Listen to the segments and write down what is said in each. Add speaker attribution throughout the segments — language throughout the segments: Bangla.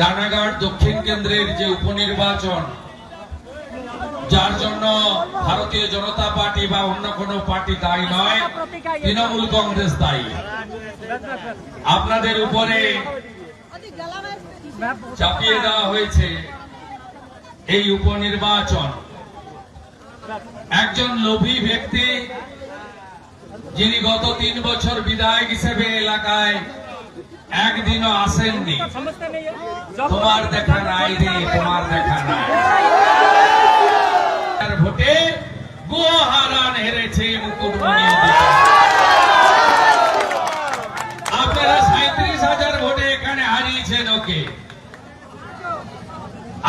Speaker 1: রানাঘাট দক্ষিণ কেন্দ্রের যে উপনির্বাচন, যার জন্য ভারতীয় জনতা পার্টি বা অন্য কোনো পার্টি দায়ী নয়, তৃণমূল কংগ্রেস দায়ী। আপনাদের উপরে চাপিয়ে দেওয়া হয়েছে এই উপনির্বাচন। একজন লোভী ব্যক্তি, যিনি গত তিন বছর বিধায়ক হিসেবে এলাকায় একদিনও আসেননি। তোমার দেখা নাই রে, তোমার দেখা নাই। ভোটে গুহারান হেরেছে মুকুটমণি। আপনারা সাঁত্রিশ হাজার ভোটে এখানে হারিয়েছেন ওকে।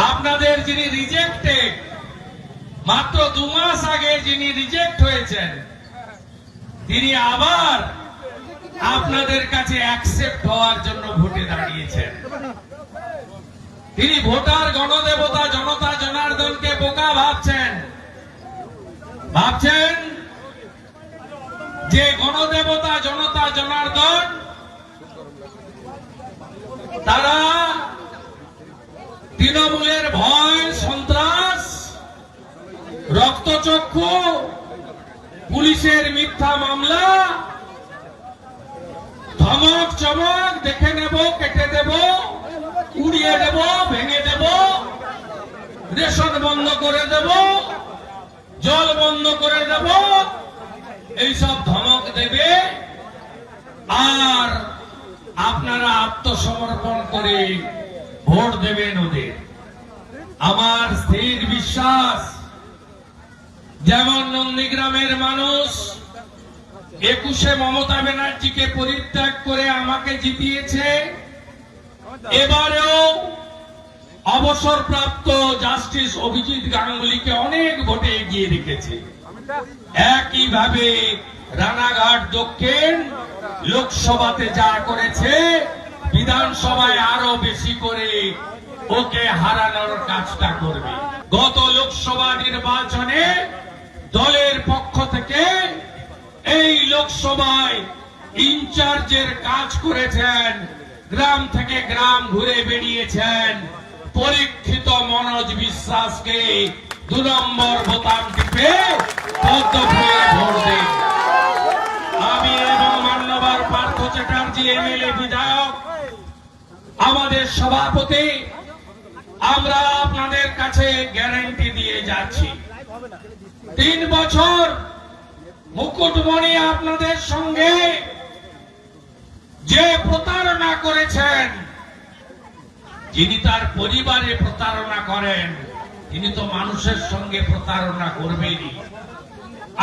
Speaker 1: আপনাদের যিনি রিজেক্টেড মাত্র দু মাস আগে যিনি রিজেক্ট হয়েছেন, তিনি আবার আপনাদের কাছে অ্যাকসেপ্ট হওয়ার জন্য ভোটে দাঁড়িয়েছেন। তিনি ভোটার, গণদেবতা, জনতা, জনার্দনকে বোকা ভাবছেন। ভাবছেন যে গণদেবতা, জনতা, জনার্দন, তারা তৃণমূলের ভয়, সন্ত্রাস, রক্তচক্ষু, পুলিশের মিথ্যা মামলা ধমক, চমক, দেখে নেব, কেটে দেব, উড়িয়ে দেব, ভেঙে দেব, রেশন বন্ধ করে দেব, জল বন্ধ করে দেব, এইসব ধমক দেবে। আর আপনারা আত্মসমর্পণ করে ভোট দেবেন ওদের। আমার স্থির বিশ্বাস, যেমন নন্দীগ্রামের মানুষ একুশে মমতা ব্যানার্জিকে পরিত্যাগ করে আমাকে জিতিয়েছে। এবারেও অবসরপ্রাপ্ত জাস্টিস অভিজিৎ গাঙ্গুলিকে অনেক ভোটে এগিয়ে রেখেছে। একইভাবে রানাঘাট দক্ষিণ লোকসভাতে যা করেছে, বিধানসভায় আরও বেশি করে ওকে হারানোর কাজটা করবে। গত লোকসভা নির্বাচনে দলের পক্ষ থেকে এই লোকসভায় ইনচার্জের কাজ করেছেন, গ্রাম থেকে গ্রাম ঘুরে বেরিয়েছেন পরীক্ষিত মনোজ বিশ্বাসকে দু নম্বর বোতাম টিপে আমি এবং মান্যবর পার্থ চ্যাটার্জি, এমএলএ, বিধায়ক, আমাদের সভাপতি, আমরা আপনাদের কাছে গ্যারান্টি দিয়ে যাচ্ছি। তিন বছর মুকুটমণি আপনাদের সঙ্গে যে প্রতারণা করেছেন, যিনি তার পরিবারে প্রতারণা করেন, তিনি তো মানুষের সঙ্গে প্রতারণা করবেনই।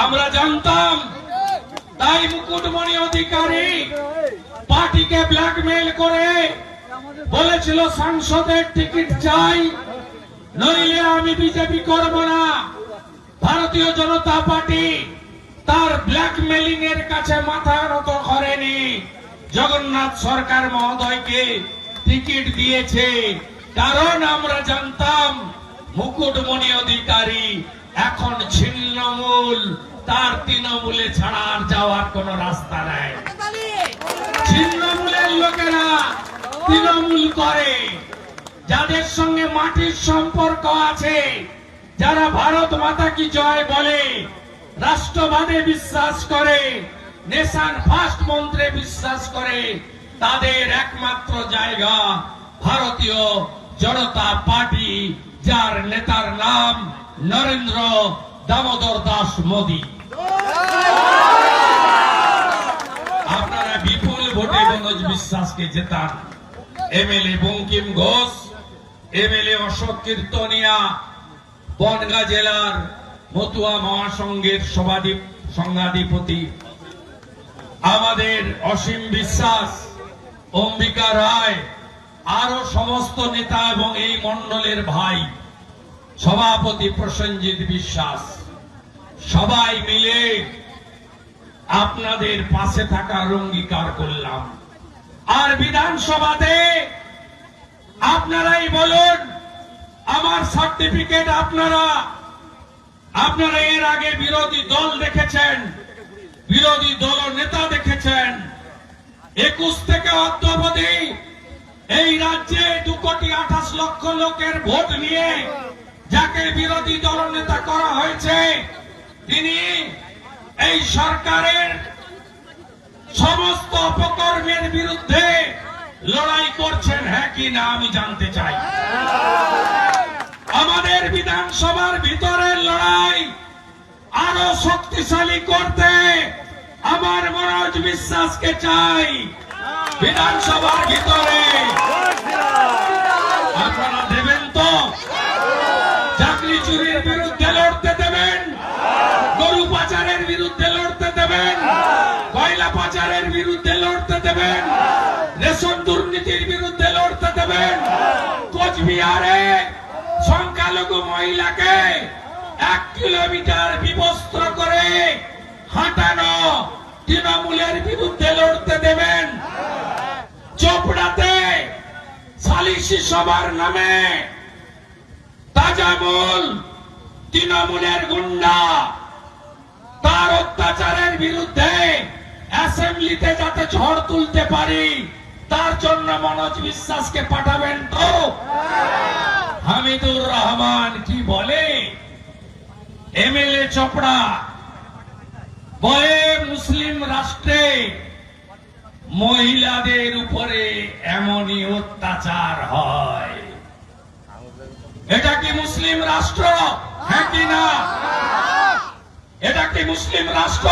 Speaker 1: আমরা জানতাম, তাই মুকুটমণি অধিকারী পার্টিকে ব্ল্যাকমেল করে বলেছিল, সাংসদের টিকিট চাই, নইলে আমি বিজেপি করব না। ভারতীয় জনতা পার্টি তার ব্ল্যাকমেলিং এর কাছে মাথা নত করেনি। জগন্নাথ সরকার মহোদয়কে টিকিট দিয়েছে। কারণ আমরা জানতাম, মুকুটমণি অধিকারী এখন ছিন্নমূল, তার তৃণমূলে ছাড়া আর যাওয়ার কোন রাস্তা নাই। ছিন্নমূলের লোকেরা তৃণমূল করে। যাদের সঙ্গে মাটির সম্পর্ক আছে, যারা ভারত মাতা কি জয় বলে রাষ্ট্রবাদে বিশ্বাস করে নেশান ফার্স্ট মন্ত্রে বিশ্বাস করে, তাদের একমাত্র জায়গা ভারতীয় জনতা পার্টি, যার নেতার নাম নরেন্দ্র দামোদর দাস মোদী। আপনারা বিপুল ভোটে মনোজ বিশ্বাসকে জেতান। এমএলএ বঙ্কিম ঘোষ, এমএলএ অশোক কীর্তনিয়া, বনগা জেলার মতুয়া মহাসংঘের সভাধি সংঘাধিপতি আমাদের অসীম বিশ্বাস, অম্বিকা রায়, আরও সমস্ত নেতা এবং এই মণ্ডলের ভাই, সভাপতি প্রসেনজিৎ বিশ্বাস। সবাই মিলে আপনাদের পাশে থাকার অঙ্গীকার করলাম। আর বিধানসভাতে আপনারাই বলুন, আমার সার্টিফিকেট আপনারা আপনারা এর আগে বিরোধী দল দেখেছেন, বিরোধী দল নেতা দেখেছেন। একুশ থেকে অদ্যাবধি এই রাজ্যে দু কোটি আঠাশ লক্ষ লোকের ভোট নিয়ে যাকে বিরোধী দল নেতা করা হয়েছে, তিনি এই সরকারের সমস্ত অপকর্মের বিরুদ্ধে লড়াই করছেন হ্যাঁ কি না আমি জানতে চাই। আমাদের বিধানসভার ভিতরের লড়াই আরও শক্তিশালী করতে আমার মনোজ বিশ্বাসকে চাই। বিধানসভার ভিতরে। আপনারা দেবেন তো? চাকরি চুরির বিরুদ্ধে লড়তে দেবেন। গরু পাচারের বিরুদ্ধে লড়তে দেবেন। কয়লা পাচারের বিরুদ্ধে লড়তে দেবেন। রেশন দুর্নীতির বিরুদ্ধে লড়তে দেবেন। কোচবিহারে সংখ্যালঘু মহিলাকে এক কিলোমিটার বিবস্ত্র করে হাঁটানো তৃণমূলের বিরুদ্ধে লড়তে দেবেন। চোপড়াতে সালিসি সভার নামে তাজামুল তৃণমূলের গুন্ডা তার অত্যাচারের বিরুদ্ধে অ্যাসেম্বলিতে যাতে ঝড় তুলতে পারি, তার জন্য মনোজ বিশ্বাসকে পাঠাবেন তো? হামিদুর রহমান কি বলে? এমএলএ চোপড়া। বলে মুসলিম রাষ্ট্রে মহিলাদের উপরে এমনই অত্যাচার হয়। এটা কি মুসলিম রাষ্ট্র? হ্যাঁ কি না? এটা কি মুসলিম রাষ্ট্র?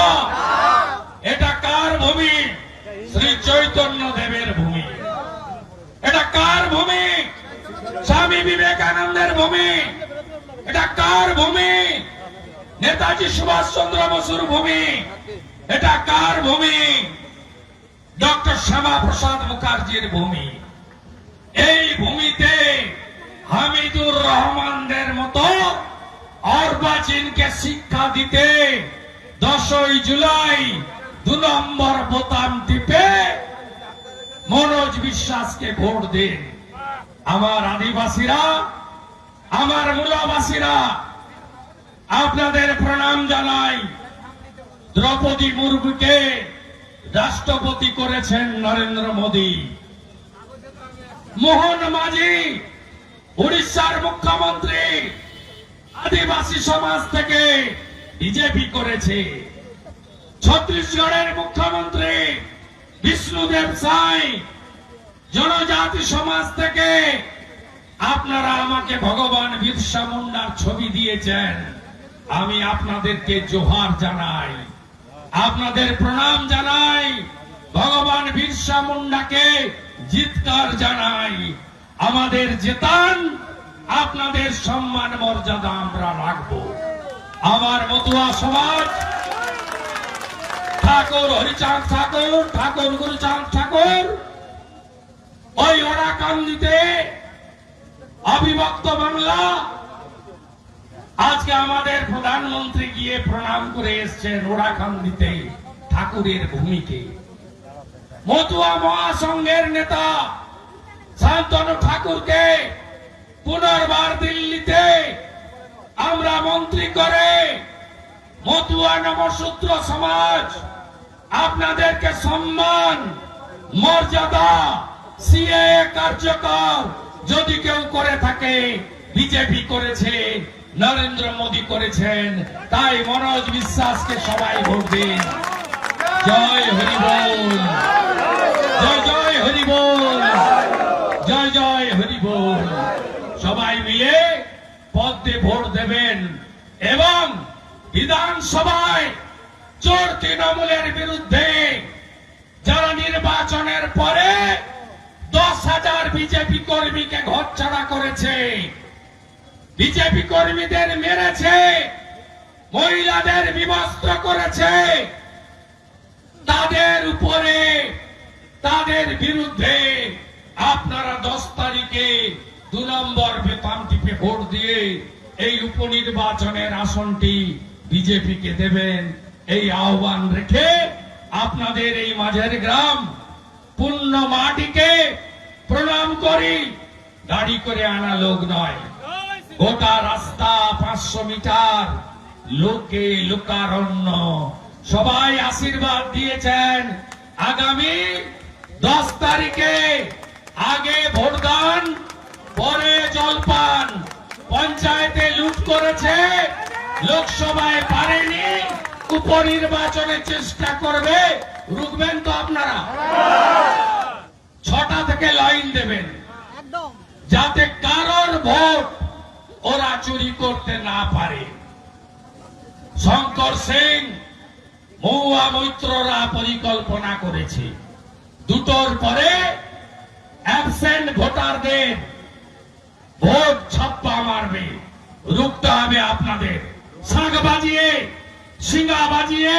Speaker 1: এটা কার ভূমি? শ্রী চৈতন্য দেবের ভূমি। এটা কার ভূমি? স্বামী বিবেকানন্দের ভূমি। এটা কার ভূমি? নেতাজি সুভাষ চন্দ্র বসুর ভূমি। এটা কার ভূমি? ডক্টর শ্যামা প্রসাদ মুখার্জির ভূমি। এই ভূমিতে হামিদুর রহমানদের মতো অর্বাচীনকে শিক্ষা দিতে দশই জুলাই দু নম্বর বোতাম টিপে মনোজ বিশ্বাসকে ভোট দিন। আমার আদিবাসীরা, আমার মূলাবাসীরা, আপনাদের প্রণাম জানাই। দ্রৌপদী মুর্মুকে রাষ্ট্রপতি করেছেন নরেন্দ্র মোদী। মোহন মাঝি, উড়িষ্যার মুখ্যমন্ত্রী, আদিবাসী সমাজ থেকে বিজেপি করেছে। ছত্তিশগড়ের মুখ্যমন্ত্রী বিষ্ণুদেব সাই জনজাতি সমাজ থেকে আপনারা আমাকে ভগবান বিরসা মুন্ডার ছবি দিয়েছেন। আমি আপনাদেরকে জোহার জানাই। আপনাদের প্রণাম জানাই। ভগবান বিরসা মুন্ডাকে জিতকার জানাই। আমাদের জেতান, আপনাদের সম্মান মর্যাদা আমরা রাখব। আমার মতুয়া সমাজ, ঠাকুর, হরিচাঁদ ঠাকুর ঠাকুর, গুরুচাঁদ ঠাকুর ওই ওরাকান্দিতে অবিভক্ত বাংলা। আজকে আমাদের প্রধানমন্ত্রী গিয়ে প্রণাম করে এসছেন ওরাকান্দিতে ঠাকুরের ভূমিকে। মতুয়া মহাসংঘের নেতা শান্তনু ঠাকুরকে পুনর্বার দিল্লিতে আমরা মন্ত্রী করে মতুয়া নবসূত্র সমাজ আপনাদেরকে সম্মান, মর্যাদা সিএ কার্যকর যদি কেউ করে থাকে, বিজেপি করেছে, নরেন্দ্র মোদী করেছেন, তাই মনোজ বিশ্বাসকে সবাই ভোট দিন। জয় হরি বল। জয় জয় হরি বল। জয় জয় হরি বল। সবাই মিলে পদ্মে ভোট দেবেন এবং বিধানসভায় চোর তৃণমূলের বিরুদ্ধে যারা নির্বাচনের পরে হাজার বিজেপি কর্মীকে ঘরছাড়া করেছে। বিজেপি কর্মীদের মেরেছে, মহিলাদের বিবস্ত্র করেছে। তাদের উপরে, তাদের বিরুদ্ধে আপনারা দশ তারিখে দু নম্বর বেতন টিপে ভোট দিয়ে এই উপনির্বাচনের আসনটি বিজেপিকে দেবেন। এই আহ্বান রেখে আপনাদের এই মাঝের গ্রাম, পূর্ণ মাটিকে প্রণাম করি। গাড়ি করে আনা লোক নয়। গোটা রাস্তা পাঁচশো মিটার। লোকে লোকারণ্য। সবাই আশীর্বাদ দিয়েছেন। আগামী দশ তারিখে আগে ভোটদান, পরে জলপান। পঞ্চায়েতে লুট করেছে। লোকসভায় পারেনি। উপনির্বাচনের চেষ্টা করবে। রুখবেন তো আপনারা। ছটা থেকে লাইন দেবেন। যাতে কারোর ভোট ওরা চুরি করতে না পারে। শঙ্কর সিং মহুয়া মৈত্ররা পরিকল্পনা করেছে। দুটোর পরে অ্যাবসেন্ট ভোটারদের ভোট ছাপ্পা মারবে। রুখতে হবে আপনাদের। শাঁখ বাজিয়ে সিঙ্গা বাজিয়ে